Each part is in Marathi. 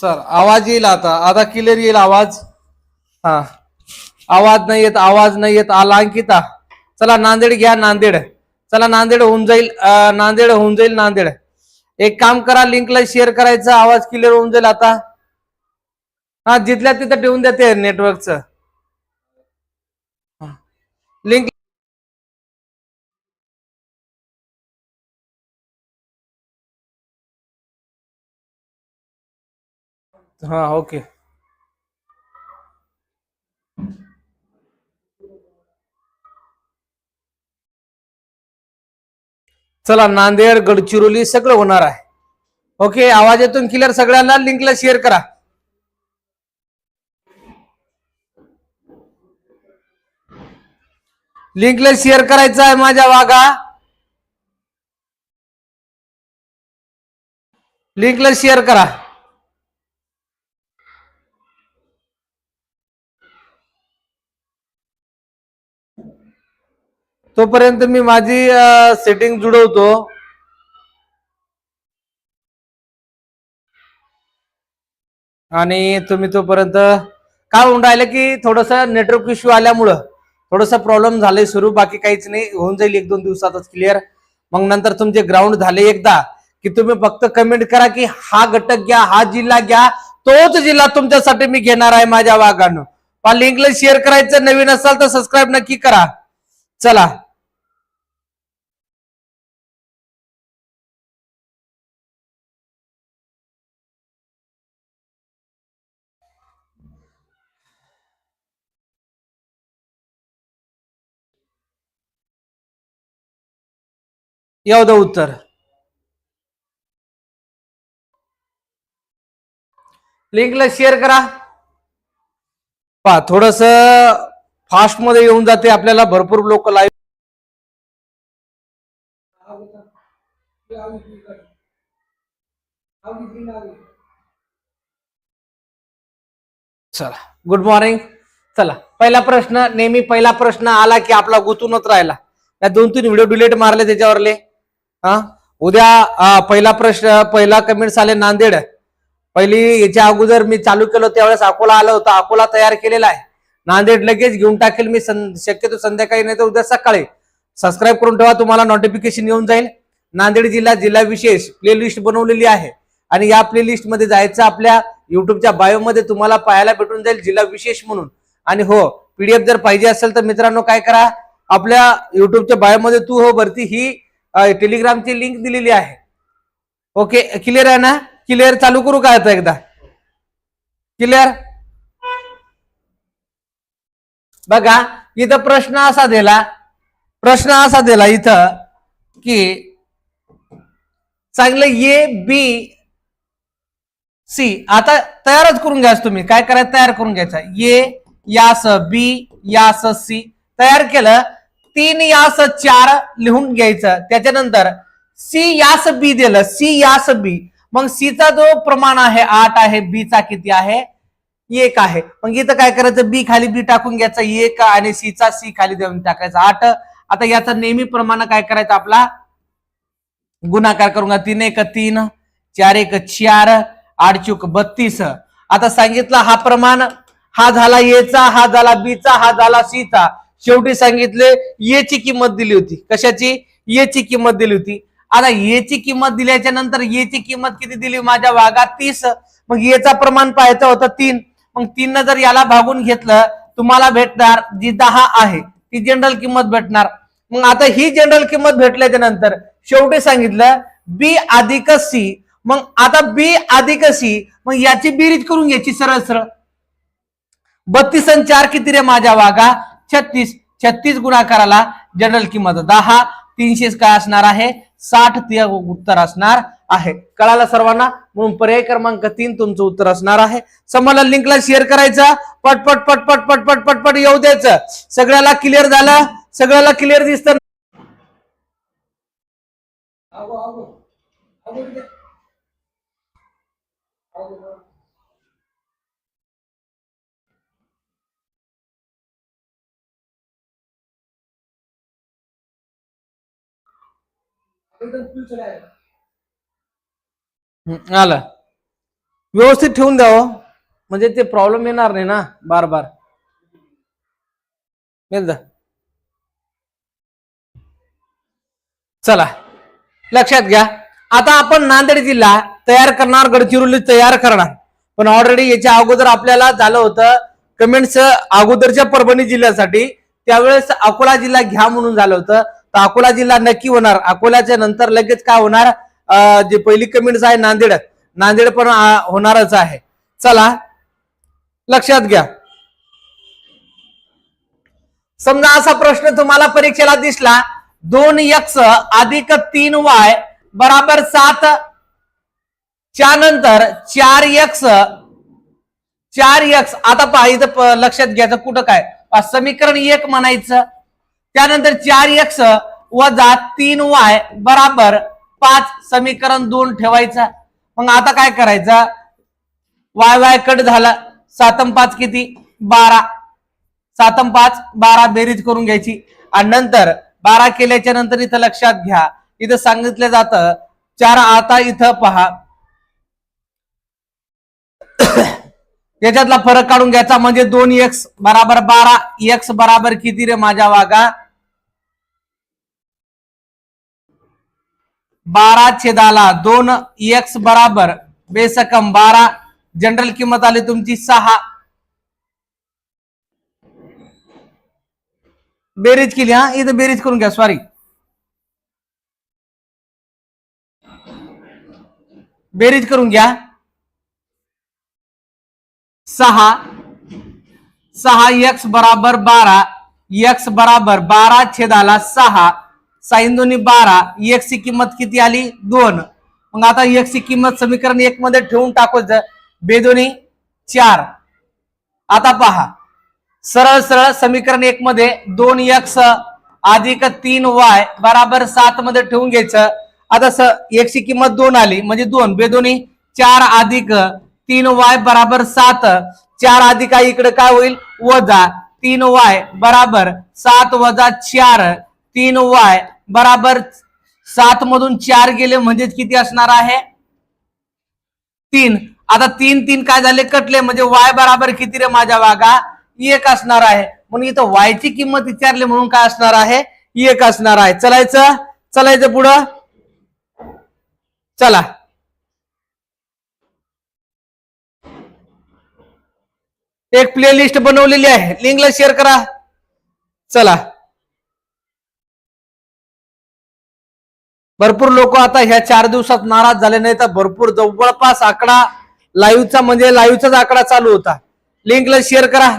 सर आवाज येईल आता. आता क्लिअर येईल आवाज? हा. आवाज नाही येत आवाज नाही येत. आला अंकिता. चला नांदेड घ्या नांदेड. चला नांदेड होऊन जाईल. नांदेड होऊन जाईल नांदेड. एक काम करा लिंकला शेअर करायचा. आवाज क्लिअर होऊन जाईल आता. हा जिथल्या तिथं ठेवून देते नेटवर्कचं लिंक हा ओके. चला नांदेड गडचिरोली सगळं होणार आहे. ओके आवाज येतून क्लिअर सगळ्यांना लिंकला शेअर करा. लिंकला शेअर करायचं आहे माझ्या वागा लिंकला शेअर करा. तोपर्यंत मी माझी सेटिंग जुडवतो. आणि तुम्ही तोपर्यंत काय होऊन राहिलं की थोडस नेटवर्क इश्यू आल्यामुळं थोडस प्रॉब्लेम झालंय सुरू बाकी काहीच नाही होऊन जाईल एक दोन दिवसातच क्लिअर मग नंतर तुमचे ग्राउंड झाले एकदा की तुम्ही फक्त कमेंट करा की हा घटक घ्या हा जिल्हा घ्या तोच जिल्हा तुमच्यासाठी मी घेणार आहे माझ्या वाघानं. लिंकला शेअर करायचं नवीन असाल तर सबस्क्राईब नक्की करा. चला. येऊ ಉತ್ತರ? लिंकला शेअर करा. पहा थोडस फास्टमध्ये येऊन जाते आपल्याला भरपूर लोक लाईव्ह चला गुड मॉर्निंग चला पहिला प्रश्न नेहमी पहिला प्रश्न आला की आपला गुतूनच राहिला. या दोन तीन व्हिडिओ डिलीट मारले त्याच्यावरले. हा? उद्या पहिला प्रश्न पहिला कमेंट्स आले नांदेड. पहिली याच्या अगोदर मी चालू केलं त्यावेळेस अकोला आलं होतं. अकोला तयार केलेला आहे. नांदेड लगेच घेऊन टाकेल मी सं- शक्यतो संध्याकाळी नाही तर उद्या सकाळी. सबस्क्राईब करून ठेवा तुम्हाला नोटिफिकेशन येऊन जाईल. नांदेड जिल्हा जिल्हा विशेष प्लेलिस्ट बनवलेली आहे. आणि या प्लेलिस्टमध्ये जायचं आपल्या युट्यूबच्या बायोमध्ये तुम्हाला पाहायला भेटून जाईल जिल्हा विशेष म्हणून. आणि हो पीडीएफ जर पाहिजे असेल तर मित्रांनो काय करा? आपल्या युट्यूबच्या बायोमध्ये तू हो भरती ही टेलिग्रामची लिंक दिलेली आहे. ओके क्लिअर आहे ना? क्लिअर चालू करू का आता एकदा? क्लिअर बघा इथं प्रश्न असा दिला प्रश्न असा दिला इथं की चांगलं ए बी सी आता तयारच करून घ्यायचं तुम्ही. काय करायचं? तयार करून घ्यायचं. ए यास बी यास सी तयार केलं तीन यास चार लिहून घ्यायचं. त्याच्यानंतर सी यास बी दिलं. सी यास बी. मग सीचा जो प्रमाण आहे आठ आहे बी चा किती आहे? एक आहे. मग इथं काय करायचं? बी खाली बी टाकून घ्यायचं. एक आणि सी चा सी खाली देऊन टाकायचं. आठ. आता याचा नेहमी प्रमाण काय करायचं आपला? गुणाकार करून घ्या. तीन एक तीन चार एक चार आठ चुक बत्तीस. आता सांगितलं हा प्रमाण हा झाला एचा हा झाला बीचा हा झाला सीचा शेवटी सांगितले ये ची किंमत दिली होती. कशाची? ये ची किंमत दिली होती. आता ये ची किंमत दिल्याच्या नंतर ये ची किंमत किती दिली माझ्या भागात तीस. मग येचा प्रमाण पाहायचं होतं तीन. मग तीन जर याला भागून घेतलं तुम्हाला भेटणार जी दहा आहे ती जनरल किंमत भेटणार. मग आता ही जनरल किंमत भेटल्याच्या नंतर शेवटी सांगितलं बी अधिक सी. मग आता बी अधिक सी मग याची बेरीज करून घ्यायची सरळ सरळ. बत्तीस आणि चार किती रे माझ्या वागा छत्तीस छत्तीस गुणाकाराला जनरल किंमत दहा तीनशेच काय असणार आहे? साठ ते उत्तर असणार आहे. कळाला सर्वांना? म्हणून पर्याय क्रमांक तीन तुमचं उत्तर असणार आहे. समोरला लिंकला शेअर करायचं? पटपट पटपट पटपट पटपट येऊ द्यायचं. सगळ्याला क्लिअर झालं? सगळ्याला क्लिअर दिसत? हम्म, आलं. व्यवस्थित ठेवून द्याव हो. म्हणजे ते प्रॉब्लेम येणार नाही ना बार बार चला. लक्षात घ्या. आता आपण नांदेड जिल्हा तयार करणार गडचिरोली तयार करणार. पण ऑलरेडी याच्या अगोदर आपल्याला झालं होतं कमेंट्स अगोदरच्या परभणी जिल्ह्यासाठी. त्यावेळेस अकोला जिल्हा घ्या म्हणून झालं होतं. तर अकोला जिल्हा नक्की होणार. अकोल्याच्या नंतर लगेच काय होणार? जे पहिली कमेंट्स आहे नांदेड. नांदेड पण होणारच आहे. चला लक्षात घ्या. समजा असा प्रश्न तुम्हाला परीक्षेला दिसला दोन यक्स अधिक तीन वाय बराबर सात च्या नंतर चार यक्स चार यक्स आता पहा इथं लक्षात घ्यायचं कुठं काय? समीकरण एक म्हणायचं. त्यानंतर चार एक्स वजा तीन वाय बराबर पाच समीकरण दोन ठेवायचं. मग आता काय करायचं? वाय वाय कट झाला. सातम पाच किती? बारा. सातम पाच बारा बेरीज करून घ्यायची. आणि नंतर बारा केल्याच्यानंतर इथं लक्षात घ्या. इथं सांगितलं जातं चार आता इथं पहा. याच्यातला फरक काढून घ्यायचा म्हणजे दोन एक्स बराबर बारा एक्स बराबर किती रे माझ्या वागा बारा छेदाला, दोन एक्स बराबर, बेसकम बारा, जनरल किंमत आली तुमची सहा. बेरीज केली, हा? इथं बेरीज करून घ्या सॉरी बेरीज करून घ्या. सहा. सहा एक्स बराबर बारा एक्स बराबर बारा छेदाला सहा. साईन दोन्ही बारा एक ची किंमत किती आली? दोन. मग आता एक ची किंमत समीकरण एक मध्ये ठेवून टाकूच बेदोनी चार. आता पहा. सरळ सरळ समीकरण एक मध्ये दोन एक्स अधिक तीन वाय बराबर सात मध्ये ठेवून घ्यायचं. आता स एकची ची किंमत दोन आली म्हणजे दोन. बेदोनी चार अधिक तीन वाय बराबर सात. चार अधिक इकडे काय होईल? वजा. तीन वाय बराबर सात वजा चार. तीन वाय बराबर सात मधून चार गेले म्हणजेच किती असणार आहे? तीन. आता तीन तीन काय झाले? कटले. म्हणजे वाय बराबर किती रे माझ्या वागा एक असणार आहे. म्हणून इथं वाय ची किंमत विचारली म्हणून काय असणार आहे? एक असणार आहे. चलायचं? चलायचं पुढं? चला. एक प्लेलिस्ट बनवलेली आहे. लिंकला शेअर करा. चला. भरपूर लोक आता ह्या चार दिवसात नाराज झाले नाही तर भरपूर जवळपास आकडा लाईव्हचा म्हणजे लाईव्हचाच आकडा चालू होता. लिंकला शेअर करा.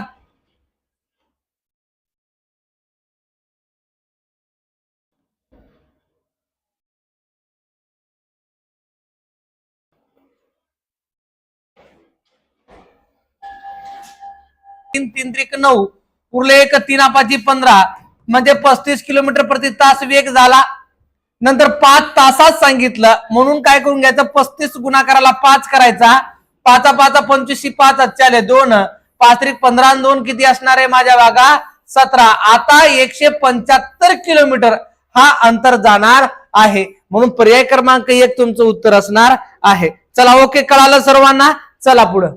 तीन तीन त्रिक नऊ. उरले एक तीन पाची पंधरा. म्हणजे पस्तीस किलोमीटर प्रति तास वेग झाला. नंतर पाच तासात सांगितलं. म्हणून काय करून घ्यायचं? पस्तीस गुणाकाराला पाच करायचा. पाचा पाचा पंचवीसशी पाच चाले दोन. पाच त्रिक पंधरा आणि दोन किती असणार आहे माझ्या भागा सतरा. आता एकशे पंच्याहत्तर किलोमीटर हा अंतर जाणार आहे. म्हणून पर्याय क्रमांक एक तुमचं उत्तर असणार आहे. चला ओके कळालं सर्वांना? चला पुढं.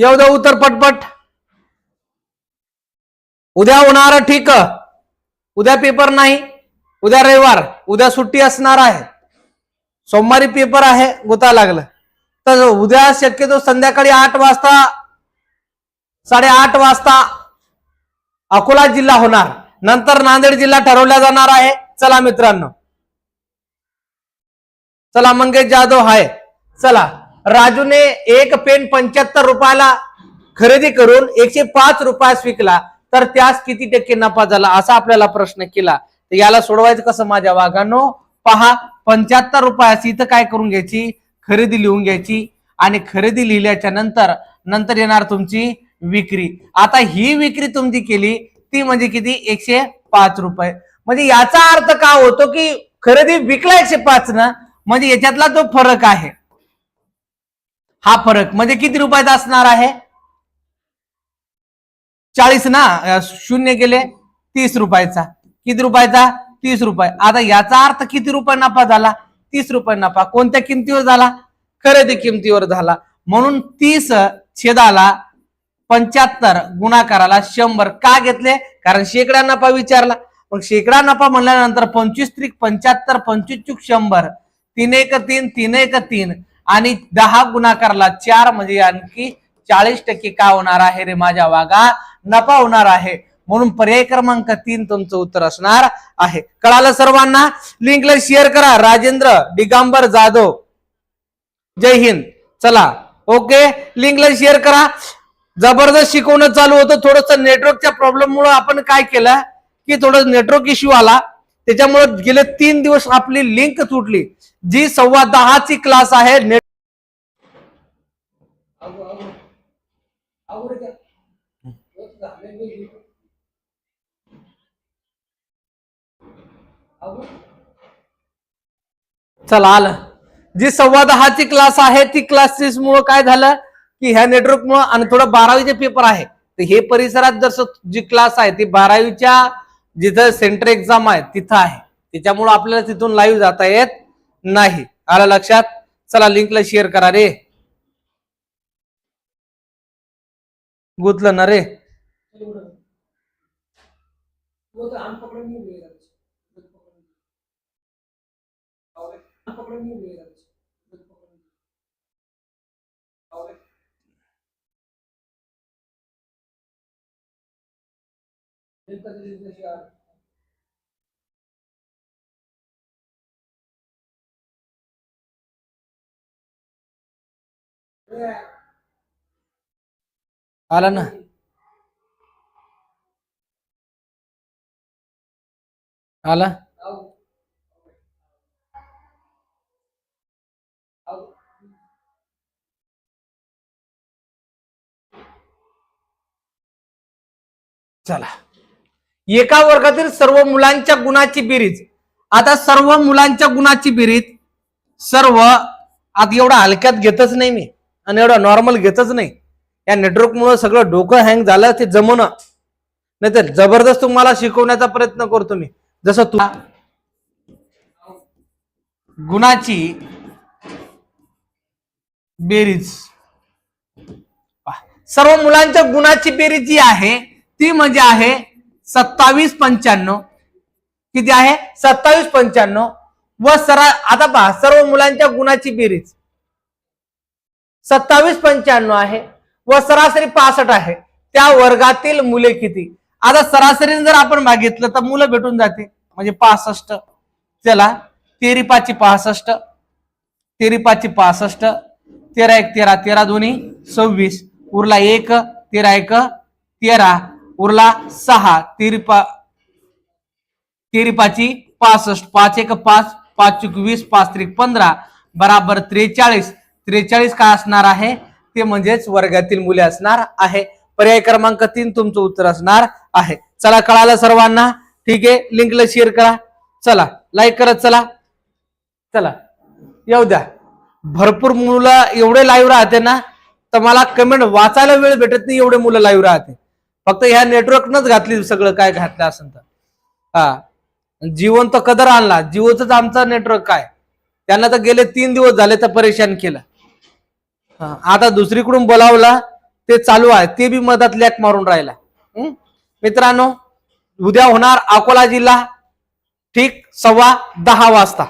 येऊ उतर उत्तर पटपट. उद्या होणार ठीक. उद्या पेपर नाही उद्या रविवार उद्या सुट्टी असणार आहे. सोमवारी पेपर आहे गोता लागलं. तर उद्या शक्यतो संध्याकाळी आठ वाजता साडेआठ वाजता अकोला जिल्हा होणार. नंतर नांदेड जिल्हा ठरवला जाणार आहे. चला मित्रांनो. चला मंगेश जाधव हाय. चला. राजूने एक पेन पंच्याहत्तर रुपयाला खरेदी करून एकशे पाच रुपयास विकला. तर त्यास किती टक्के नफा झाला असा आपल्याला प्रश्न केला. तर याला सोडवायचं कसं माझ्या वाघांनो? पहा पंच्याहत्तर रुपयास इथं काय करून घ्यायची? खरेदी लिहून घ्यायची. आणि खरेदी लिहिल्याच्या नंतर नंतर येणार तुमची विक्री. आता ही विक्री तुमची केली ती म्हणजे किती? एकशे पाच रुपये. म्हणजे याचा अर्थ काय होतो की खरेदी विकला एकशे पाच ना? म्हणजे याच्यातला जो फरक आहे हा फरक म्हणजे किती रुपयाचा असणार आहे? चाळीस ना? शून्य गेले तीस रुपयाचा. किती रुपयाचा? तीस रुपये. आता याचा अर्थ किती रुपये नफा झाला? तीस रुपये नफा. कोणत्या किमतीवर झाला? खरेदी किमतीवर झाला. म्हणून तीस छेदाला पंच्याहत्तर गुणाकाराला शंभर का घेतले? कारण शेकडा नफा विचारला. मग शेकडा नफा म्हणल्यानंतर पंचवीस त्रिक पंच्याहत्तर पंचवीस चूक शंभर. तीन एक तीन तीन एक तीन. आणि दहा गुणाकारला चार म्हणजे आणखी चाळीस टक्के का होणार आहे रे माझ्या वागा नफा होणार आहे. म्हणून पर्याय क्रमांक तीन तुमचं उत्तर असणार आहे. कळालं सर्वांना? लिंकला शेअर करा. राजेंद्र दिगंबर जाधव. जय हिंद. चला. ओके. लिंकला शेअर करा. जबरदस्त शिकवणं चालू होतं. थोडस नेटवर्कच्या प्रॉब्लेममुळे आपण काय केलं? की थोडं नेटवर्क इश्यू आला. त्याच्यामुळे गेले तीन दिवस आपली लिंक तुटली. जी सव्वा दहाची क्लास आहे नेट चला आलं. जी सव्वा दहाची क्लास आहे ती क्लासेस मुळे काय झालं? की ह्या नेटवर्क मुळे आणि थोडं बारावीचे पेपर आहे. तर हे परिसरात जसं जी क्लास आहे ती बारावीच्या जिथं सेंटर एक्झाम आहे तिथं आहे. त्याच्यामुळे आपल्याला तिथून लाईव्ह जाता येत नाही. आलं लक्षात? चला लिंकला शेअर करा रे. गुतलं ना रे. आला ना. आला. चला. एका वर्गातील सर्व मुलांच्या गुणाची बेरीज. आता सर्व मुलांच्या गुणाची बेरीज सर्व आता एवढा हलक्यात घेतच नाही मी. आणि एवढा नॉर्मल घेतच नाही. या नेटवर्क मुळे सगळं डोकं हँग झालं ते जमणं नाही तर जबरदस्त तुम्हाला शिकवण्याचा प्रयत्न करतो मी. जसं तू गुणाची बेरीज. सर्व मुलांच्या गुणाची बेरीज जी आहे ती म्हणजे आहे सत्तावीस पंच्याण्णव. किती आहे? सत्तावीस पंच्याण्णव. व सरा आता पहा सर्व मुलांच्या गुणाची बेरीज. सत्तावीस पंच्याण्णव आहे. व सरासरी पासष्ट आहे. त्या वर्गातील मुले किती? आता सरासरीने जर आपण मागितलं तर मुलं भेटून जाते म्हणजे पासष्ट. चला तेरी पाची पासष्ट. तेरी पाची पासष्ट. तेरा एक तेरा तेरा दोन्ही सव्वीस. उरला एक तेरा एक तेरा. उरला सहा. तिरपा पा पासष्ट. पाच एक पाच पाच चुक वीस पाच त्रिक पंधरा. बराबर त्रेचाळीस. त्रेचाळीस काय असणार आहे? ते म्हणजेच वर्गातील मुले असणार आहे. पर्याय क्रमांक तीन तुमचं उत्तर असणार आहे. चला कळालं सर्वांना? ठीक आहे? लिंकला शेअर करा. चला लाईक करत चला. चला येऊ द्या. भरपूर मुलं एवढे लाईव्ह राहते ना तर मला कमेंट वाचायला वेळ भेटत नाही एवढे मुलं लाईव्ह राहते. फक्त ह्या नेटवर्कनच घातली सगळं काय घातलं असेल तर. हा. जीवन तर कदर आणला. जिओच आमचा नेटवर्क काय? त्यांना तर गेले तीन दिवस झाले तर परेशान केलं. आता दुसरीकडून बोलावला ते चालू आहे. ते बी मधात लॅक मारून राहिला. मित्रांनो उद्या होणार अकोला जिल्हा. ठीक सव्वा दहा वाजता.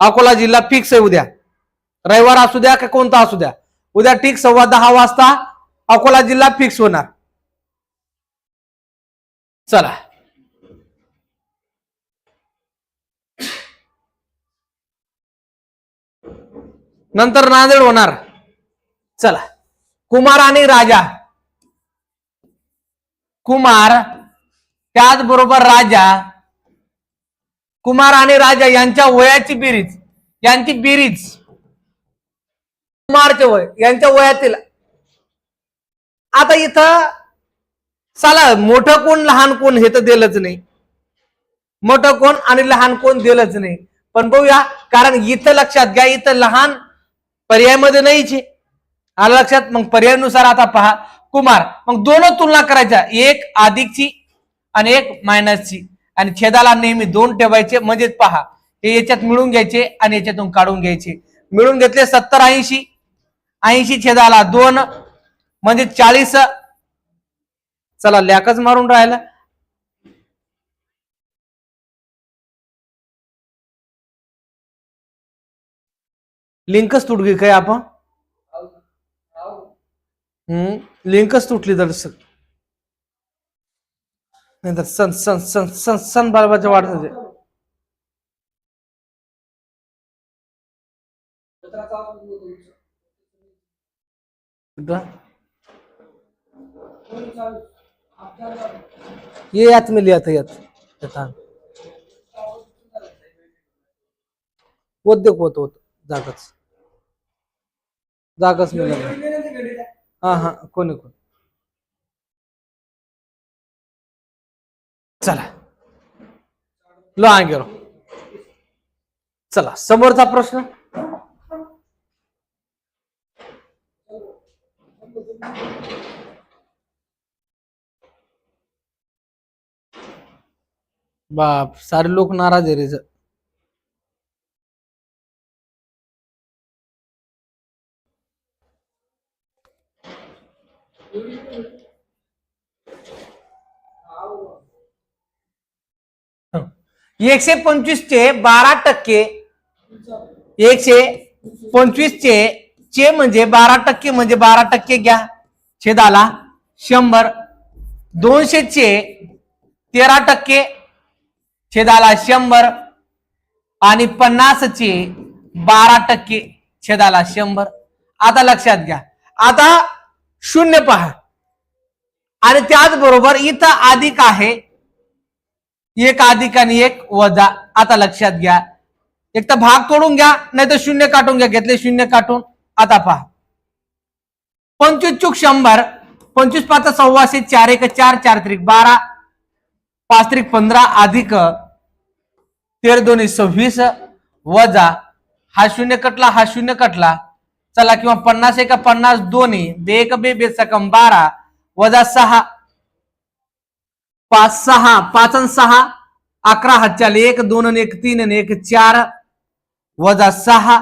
अकोला जिल्हा फिक्स आहे उद्या. रविवार असू द्या का कोणता असू द्या. उद्या ठीक सव्वा दहा वाजता अकोला जिल्हा फिक्स होणार. चला. नंतर नांदेड होणार. चला. कुमार आणि राजा. कुमार त्याचबरोबर राजा. कुमार आणि राजा यांच्या वयाची बेरीज. यांची बेरीज. कुमारचे वय यांच्या वयातील. आता इथं चला मोठं कोण लहान कोण हे तर दिलंच नाही. मोठं कोण आणि लहान कोण दिलंच नाही. पण बघूया कारण इथं लक्षात घ्या इथं लहान पर्यायमध्ये नाहीचे. आहे आलं लक्षात? मग पर्यायानुसार आता पहा. कुमार मग दोन तुलना करायच्या. एक अधिकची आणि एक मायनसची आणि छेदाला नेहमी दोन ठेवायचे. म्हणजेच पहा हे याच्यात मिळून घ्यायचे आणि याच्यातून काढून घ्यायचे. मिळून घेतले सत्तर ऐंशी. ऐंशी छेदाला दोन म्हणजे चाळीस. चला लॅकच मारून राहिला. लिंकच तुटली काय आपण? हम्म लिंकच तुटली तर नाही तर सन सन सन सन सन बालबाच्या वाढत होते कुठं? ये यात मी लिहत यात. यात आण. होत दे होत. होत जागच. जागच मी हा हा. कोणी कोण? चला. लो गेलो चला. समोरचा प्रश्न? बाप सारे लोक नाराज आहे रे एकशे पंचवीसचे बारा टक्के एकशे पंचवीसचे चे म्हणजे बारा टक्के म्हणजे बारा टक्के घ्या. छेदाला शंभर. दोनशेचे तेरा टक्के छेदाला शंभर आणि पन्नासचे बारा टक्के छेदाला शंभर. आता लक्षात घ्या. आता शून्य पहा. आणि त्याचबरोबर इथं अधिक आहे. एक अधिक आणि एक वजा. आता लक्षात घ्या. एक तर भाग तोडून घ्या नाही तर शून्य काटून घ्या. घेतले शून्य काटून. आता पहा. पंचवीस चूक शंभर. पंचवीस पाच सव्वाशे चार एक चार चार त्रिक बारा. पाच त्रिक पंधरा अधिक तेर दोन्ही सव्वीस वजा हा शून्य कटला हा शून्य कटला. चला किंवा पन्नास एका पन्नास दोन्ही बे एक बे बे सकम बारा वजा सहा. पाच सहा पाच आणि सहा अकरा हजार एक दोन आणि एक तीन आणि एक चार वजा सहा.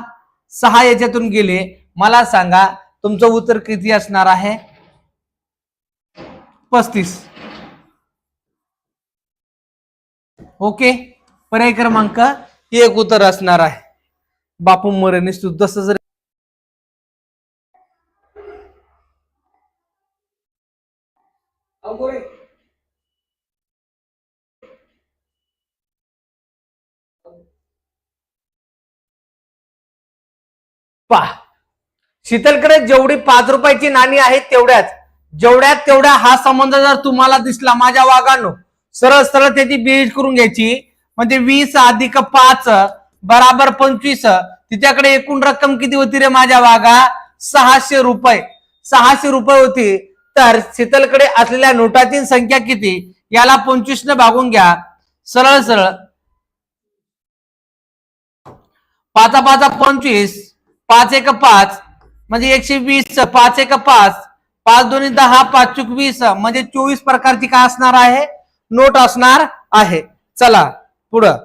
सहा याच्यातून गेले. मला सांगा तुमचं उत्तर किती असणार आहे? पस्तीस. ओके? पर्याय क्रमांक एक उत्तर असणार आहे. बापू मोरे निश्चित जसं जर पहा. शीतलकडे जेवढी पाच रुपयाची नाणी आहेत तेवढ्याच. जेवढ्यात तेवढ्या हा संबंध जर तुम्हाला दिसला माझ्या वागानो सरळ सरळ त्याची बेरीज करून घ्यायची. म्हणजे वीस अधिक पाच बराबर पंचवीस. तिच्याकडे एकूण रक्कम किती होती रे माझ्या वागा सहाशे रुपये. सहाशे रुपये होती. तर शीतलकडे असलेल्या नोटाची संख्या किती? याला पंचवीस न भागून घ्या. सरळ सरळ. पाचा पाचा पंचवीस. पाच एक पाच. म्हणजे एकशे वीस. पाच एक पाच. पाच दोन्ही दहा पाच चूक वीस म्हणजे चोवीस प्रकारची काय असणार आहे? नोट असणार आहे. चला. पुढं.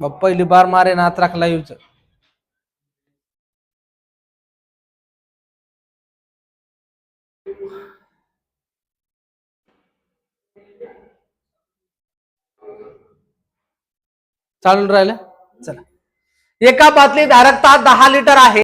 मग पहिली बार मारे ना राखला येऊच. चालून राहिलं? चला. एका बाटली धारकता दहा लिटर आहे.